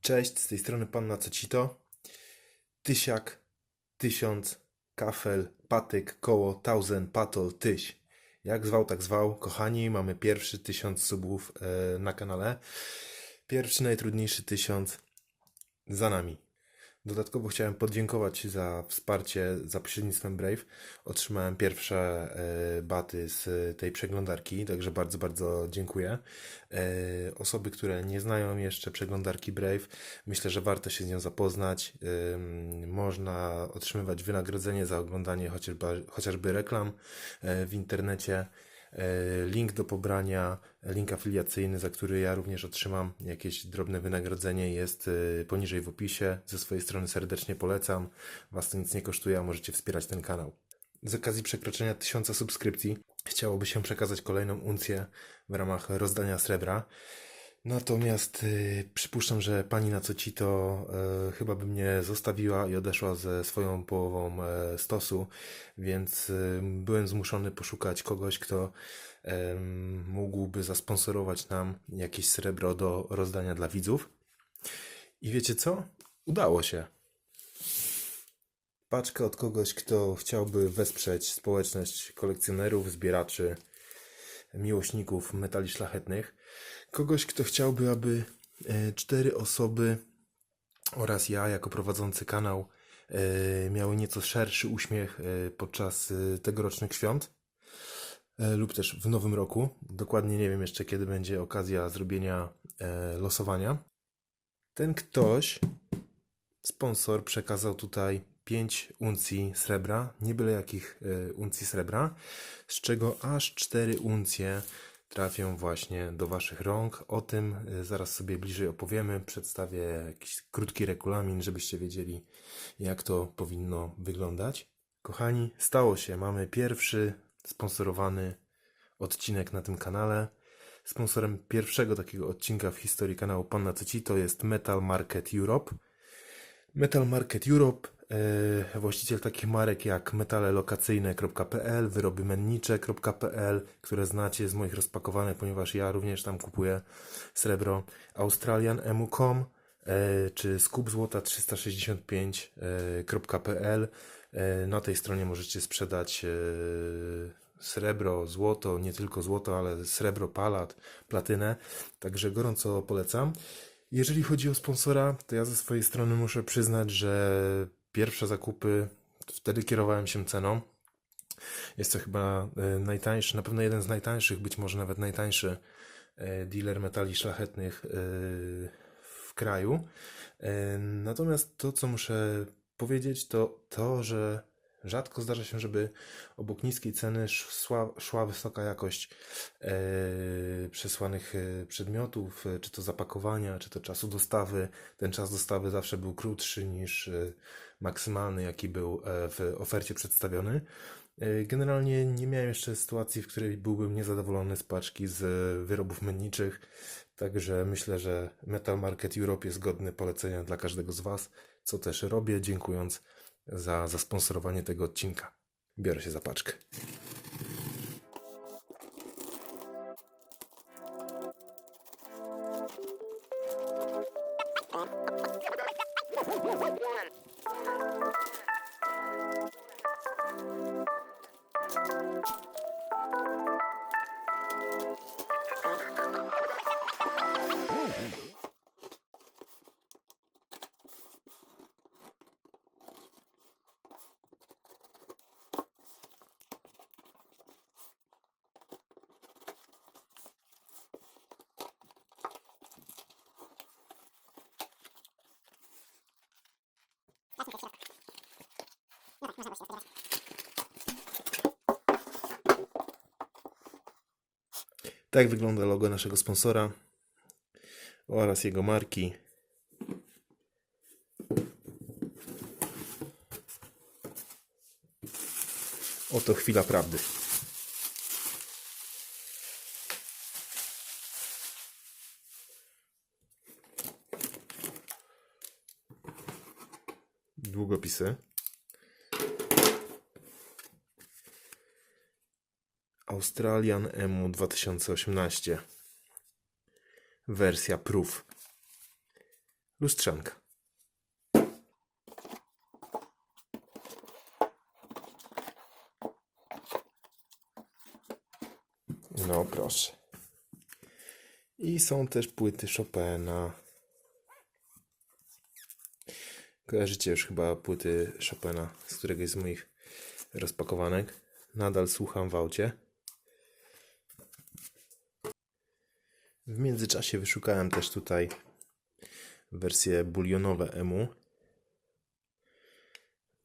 Cześć, z tej strony pan na co ci to. Tysiak, tysiąc, kafel, patyk, koło, tauzen, patol, tyś. Jak zwał, tak zwał. Kochani, mamy pierwszy tysiąc subów e, na kanale. Pierwszy, najtrudniejszy tysiąc za nami. Dodatkowo chciałem podziękować za wsparcie za pośrednictwem Brave. Otrzymałem pierwsze e, baty z tej przeglądarki, także bardzo, bardzo dziękuję. E, osoby, które nie znają jeszcze przeglądarki Brave, myślę, że warto się z nią zapoznać. Można otrzymywać wynagrodzenie za oglądanie chociażby, chociażby reklam e, w internecie. E, Link do pobrania, link afiliacyjny, za który ja również otrzymam jakieś drobne wynagrodzenie, jest e, poniżej w opisie. Ze swojej strony serdecznie polecam. Was to nic nie kosztuje, a możecie wspierać ten kanał. Z okazji przekroczenia tysiąca subskrypcji chciałoby się przekazać kolejną uncję w ramach rozdania srebra. Natomiast y, przypuszczam, że pani na co ci to y, chyba by mnie zostawiła i odeszła ze swoją połową e, stosu, więc y, byłem zmuszony poszukać kogoś, kto em, mógłby zasponsorować nam jakieś srebro do rozdania dla widzów. I wiecie co? Udało się. Paczka od kogoś, kto chciałby wesprzeć społeczność kolekcjonerów, zbieraczy, miłośników metali szlachetnych. Kogoś, kto chciałby, aby e, cztery osoby oraz ja, jako prowadzący kanał, e, miały nieco szerszy uśmiech e, podczas tegorocznych świąt lub też w nowym roku. Dokładnie nie wiem jeszcze, kiedy będzie okazja zrobienia losowania. Ten ktoś, sponsor, przekazał tutaj 5 uncji srebra, nie byle jakich uncji srebra, z czego aż 4 uncje trafią właśnie do Waszych rąk. O tym e, zaraz sobie bliżej opowiemy. Przedstawię jakiś krótki regulamin, żebyście wiedzieli, jak to powinno wyglądać. Kochani, stało się. Mamy pierwszy sponsorowany odcinek na tym kanale. Sponsorem pierwszego takiego odcinka w historii kanału Pan na co ci to jest Metal Market Europe. Metal Market Europe, właściciel takich marek jak metalelokacyjne.pl, wyrobymennicze.pl, które znacie z moich rozpakowanych, ponieważ ja również tam kupuję srebro, australianemu.com e, czy skupzłota 365.pl. E, na tej stronie możecie sprzedać e, srebro, złoto, nie tylko złoto, ale srebro, palat, platynę. Także gorąco polecam. Jeżeli chodzi o sponsora, to ja ze swojej strony muszę przyznać, że pierwsze zakupy wtedy kierowałem się ceną. Jest to chyba e, najtańszy, na pewno jeden z najtańszych, być może nawet najtańszy e, dealer metali szlachetnych e, w kraju. Natomiast to, co muszę powiedzieć, to to, że rzadko zdarza się, żeby obok niskiej ceny szła, szła wysoka jakość przesłanych przedmiotów, czy to zapakowania, czy to czasu dostawy. Ten czas dostawy zawsze był krótszy niż maksymalny, jaki był e, w ofercie przedstawiony. E, Generalnie nie miałem jeszcze sytuacji, w której byłbym niezadowolony z paczki z e, wyrobów menniczych, także myślę, że Metal Market Europe jest godny polecenia dla każdego z Was, co też robię, dziękując za zasponsorowanie tego odcinka. Biorę się za paczkę. Tak wygląda logo naszego sponsora oraz jego marki. Oto chwila prawdy. Długopisy. Australian EMU 2018. Wersja Proof. Lustrzanka. No proszę. I są też płyty Chopina. Kojarzycie już chyba płyty Chopina z któregoś z moich rozpakowanek. Nadal słucham w aucie. W międzyczasie wyszukałem też tutaj wersje bulionowe EMU.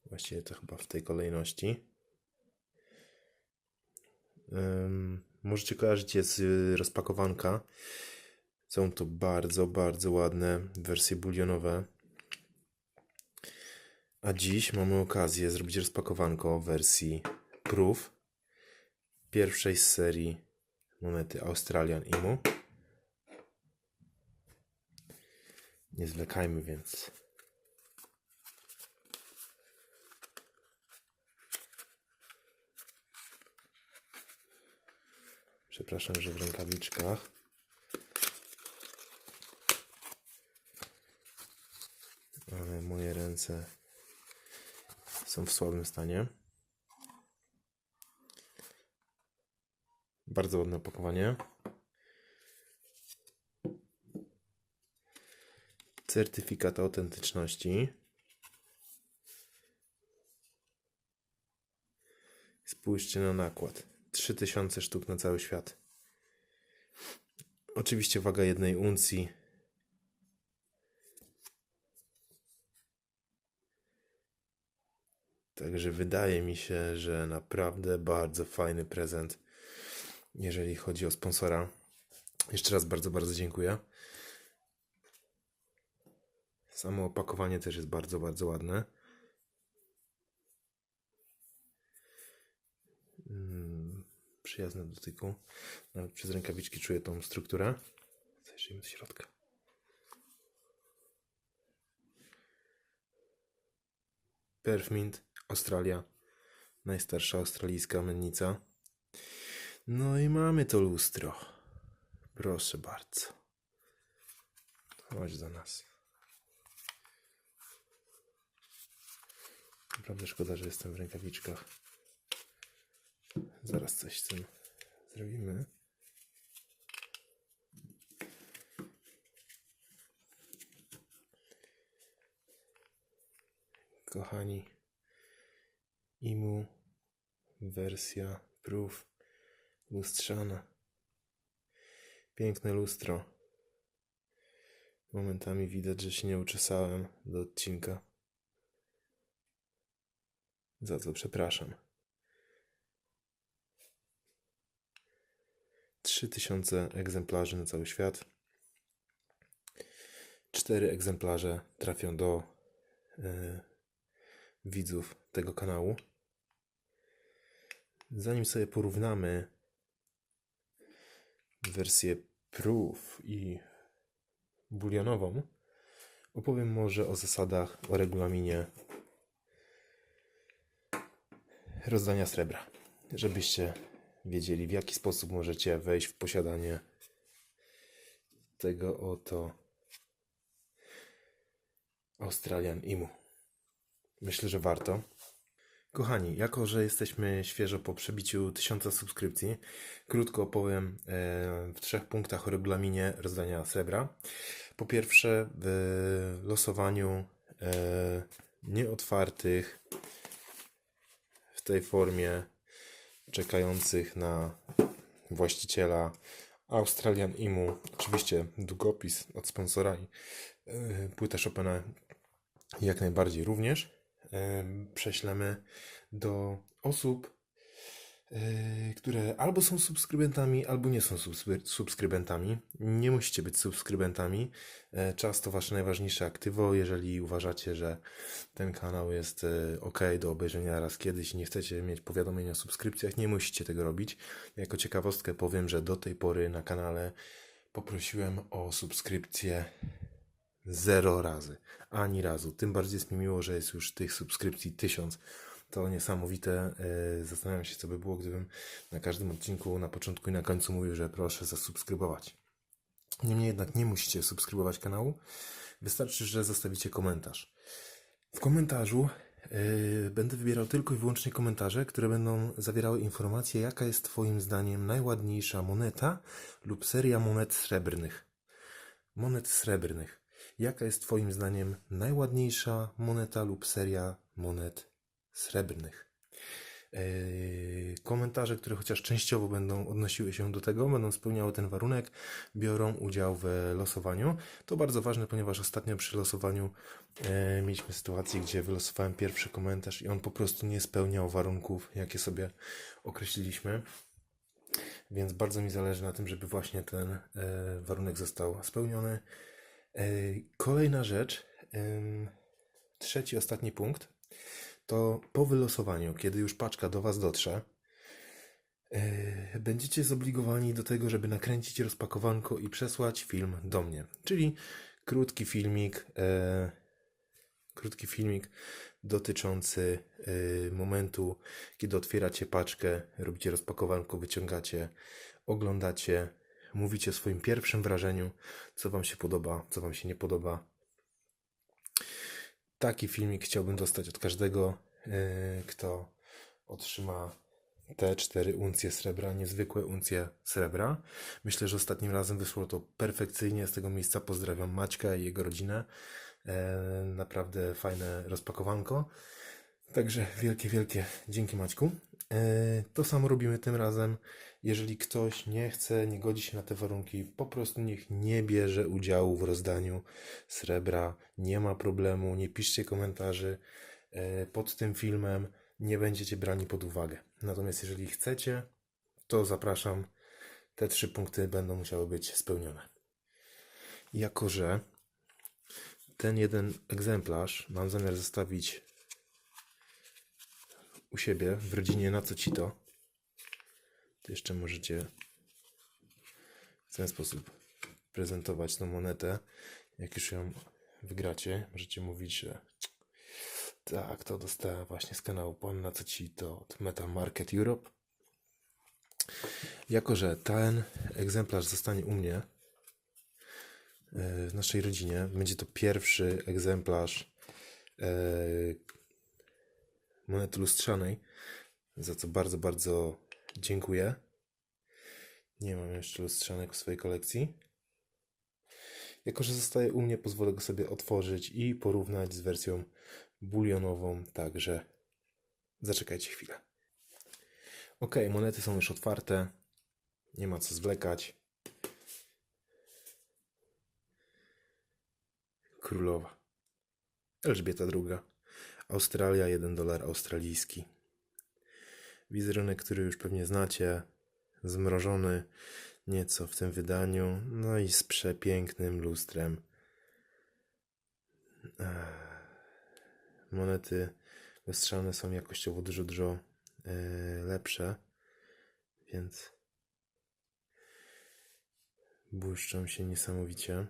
Właściwie to chyba w tej kolejności. Ym, możecie kojarzyć je z y, rozpakowanka. Są to bardzo, bardzo ładne wersje bulionowe. A dziś mamy okazję zrobić rozpakowanko wersji Proof. Pierwszej z serii monety Australian IMU. Nie zwlekajmy więc. Przepraszam, że w rękawiczkach. Ale moje ręce są w słabym stanie. Bardzo ładne opakowanie. Certyfikat autentyczności. Spójrzcie na nakład. 3000 sztuk na cały świat. Oczywiście waga jednej uncji. Także wydaje mi się, że naprawdę bardzo fajny prezent, jeżeli chodzi o sponsora. Jeszcze raz bardzo, bardzo dziękuję. Samo opakowanie też jest bardzo, bardzo ładne. Mm, Przyjazne do dotyku. Nawet przez rękawiczki czuję tą strukturę. Zajrzyjmy do środka. Perfmint, Australia. Najstarsza australijska mennica. No i mamy to lustro. Proszę bardzo. Chodź do nas. Naprawdę szkoda, że jestem w rękawiczkach. Zaraz coś z tym zrobimy. Kochani, IMU wersja proof lustrzana. Piękne lustro. Momentami widać, że się nie uczesałem do odcinka. Za co przepraszam. 3000 egzemplarzy na cały świat. Cztery egzemplarze trafią do e, widzów tego kanału. Zanim sobie porównamy wersję proof i bulionową, opowiem może o zasadach, o regulaminie rozdania srebra, żebyście wiedzieli w jaki sposób możecie wejść w posiadanie tego oto Australian Imu. Myślę, że warto. Kochani, jako że jesteśmy świeżo po przebiciu tysiąca subskrypcji, krótko opowiem e, w trzech punktach o regulaminie rozdania srebra. Po pierwsze, w losowaniu e, nieotwartych w tej formie czekających na właściciela Australian Imu. Oczywiście długopis od sponsora i e, płyta Chopina jak najbardziej również prześlemy do osób, e, które albo są subskrybentami, albo nie są subskry- subskrybentami. Nie musicie być subskrybentami. E, Czas to wasze najważniejsze aktywo. Jeżeli uważacie, że ten kanał jest e, ok do obejrzenia raz kiedyś i nie chcecie mieć powiadomienia o subskrypcjach, nie musicie tego robić. Jako ciekawostkę powiem, że do tej pory na kanale poprosiłem o subskrypcję zero razy. Ani razu. Tym bardziej jest mi miło, że jest już tych subskrypcji tysiąc. To niesamowite. Yy, Zastanawiam się, co by było, gdybym na każdym odcinku, na początku i na końcu mówił, że proszę zasubskrybować. Niemniej jednak nie musicie subskrybować kanału. Wystarczy, że zostawicie komentarz. W komentarzu yy, będę wybierał tylko i wyłącznie komentarze, które będą zawierały informacje, jaka jest Twoim zdaniem najładniejsza moneta lub seria monet srebrnych. Monet srebrnych. Jaka jest Twoim zdaniem najładniejsza moneta lub seria monet srebrnych? Yy, komentarze, które chociaż częściowo będą odnosiły się do tego, będą spełniały ten warunek, biorą udział w losowaniu. To bardzo ważne, ponieważ ostatnio przy losowaniu e, mieliśmy sytuację, gdzie wylosowałem pierwszy komentarz i on po prostu nie spełniał warunków, jakie sobie określiliśmy. Więc bardzo mi zależy na tym, żeby właśnie ten e, warunek został spełniony. E, kolejna rzecz, trzeci, ostatni punkt, to po wylosowaniu, kiedy już paczka do Was dotrze, e, będziecie zobligowani do tego, żeby nakręcić rozpakowanko i przesłać film do mnie. Czyli krótki filmik, e, krótki filmik dotyczący momentu, kiedy otwieracie paczkę, robicie rozpakowanko, wyciągacie, oglądacie, mówicie o swoim pierwszym wrażeniu, co Wam się podoba, co Wam się nie podoba. Taki filmik chciałbym dostać od każdego, yy, kto otrzyma te cztery uncje srebra, niezwykłe uncje srebra. Myślę, że ostatnim razem wyszło to perfekcyjnie. Z tego miejsca pozdrawiam Maćka i jego rodzinę. E, naprawdę fajne rozpakowanko. Także wielkie, wielkie dzięki Maćku. E, To samo robimy tym razem. Jeżeli ktoś nie chce, nie godzi się na te warunki, po prostu niech nie bierze udziału w rozdaniu srebra. Nie ma problemu, nie piszcie komentarzy e, pod tym filmem, nie będziecie brani pod uwagę. Natomiast jeżeli chcecie, to zapraszam. Te trzy punkty będą musiały być spełnione. Jako, że ten jeden egzemplarz mam zamiar zostawić u siebie w rodzinie na co ci to, to jeszcze możecie w ten sposób prezentować tą monetę. Jak już ją wygracie, możecie mówić, że tak, to dostała właśnie z kanału Pon na co ci to od Metal Market Europe. Jako, że ten egzemplarz zostanie u mnie, e, w naszej rodzinie. Będzie to pierwszy egzemplarz e, monety lustrzanej, za co bardzo, bardzo dziękuję. Nie mam jeszcze lustrzanek w swojej kolekcji. Jako, że zostaje u mnie, pozwolę go sobie otworzyć i porównać z wersją bulionową, także zaczekajcie chwilę. Ok, monety są już otwarte. Nie ma co zwlekać. Królowa. Elżbieta II. Australia, 1 dolar australijski. Wizerunek, który już pewnie znacie. Zmrożony nieco w tym wydaniu. No i z przepięknym lustrem. Monety lustrzane są jakościowo dużo, dużo e, lepsze. Więc błyszczą się niesamowicie.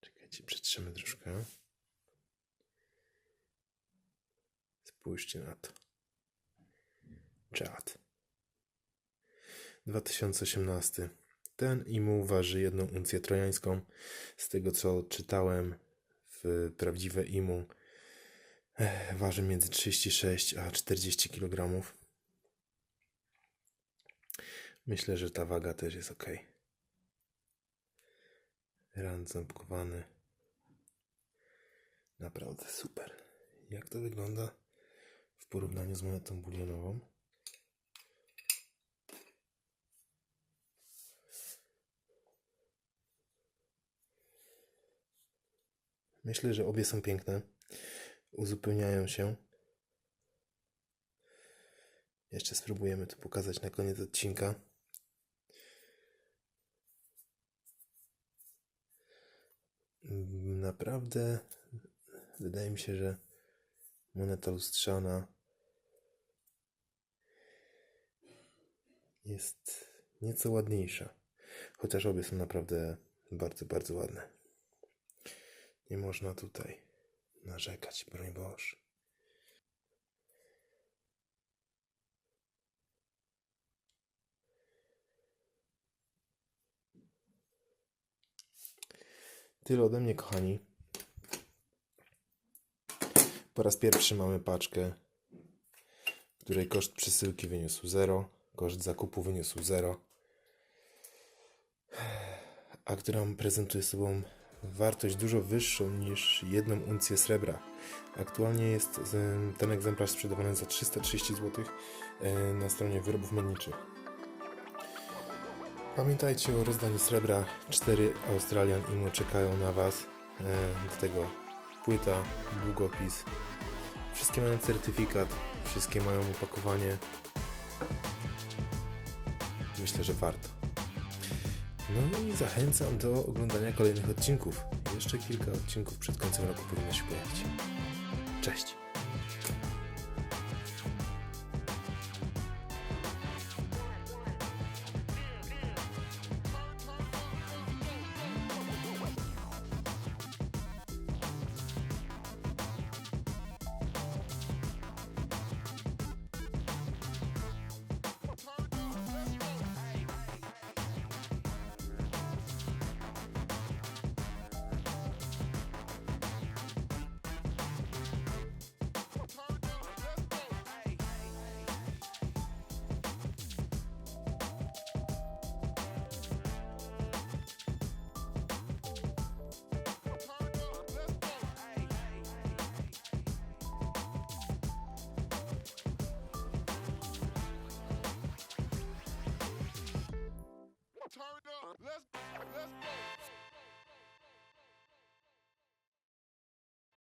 Czekajcie, przetrzemy troszkę. Spójrzcie na to. Czad. 2018. Ten imu waży jedną uncję trojańską. Z tego co czytałem w prawdziwe imu eh, waży między 36 a 40 kg. Myślę, że ta waga też jest ok. Rand ząbkowany. Naprawdę super. Jak to wygląda porównaniu z monetą bulionową? Myślę, że obie są piękne. Uzupełniają się. Jeszcze spróbujemy to pokazać na koniec odcinka. Naprawdę wydaje mi się, że moneta lustrzana jest nieco ładniejsza. Chociaż obie są naprawdę bardzo, bardzo ładne. Nie można tutaj narzekać, broń Boże. Tyle ode mnie, kochani. Po raz pierwszy mamy paczkę, której koszt przesyłki wyniósł 0 koszt zakupu wyniósł 0, a która prezentuje sobą wartość dużo wyższą niż jedną uncję srebra. Aktualnie jest ten egzemplarz sprzedawany za 330 zł na stronie wyrobów menniczych. Pamiętajcie o rozdaniu srebra. 4 Australian Imo czekają na Was. Do tego płyta, długopis. Wszystkie mają certyfikat, wszystkie mają opakowanie. Myślę, że warto. No i zachęcam do oglądania kolejnych odcinków. Jeszcze kilka odcinków przed końcem roku powinno się pojawić. Cześć!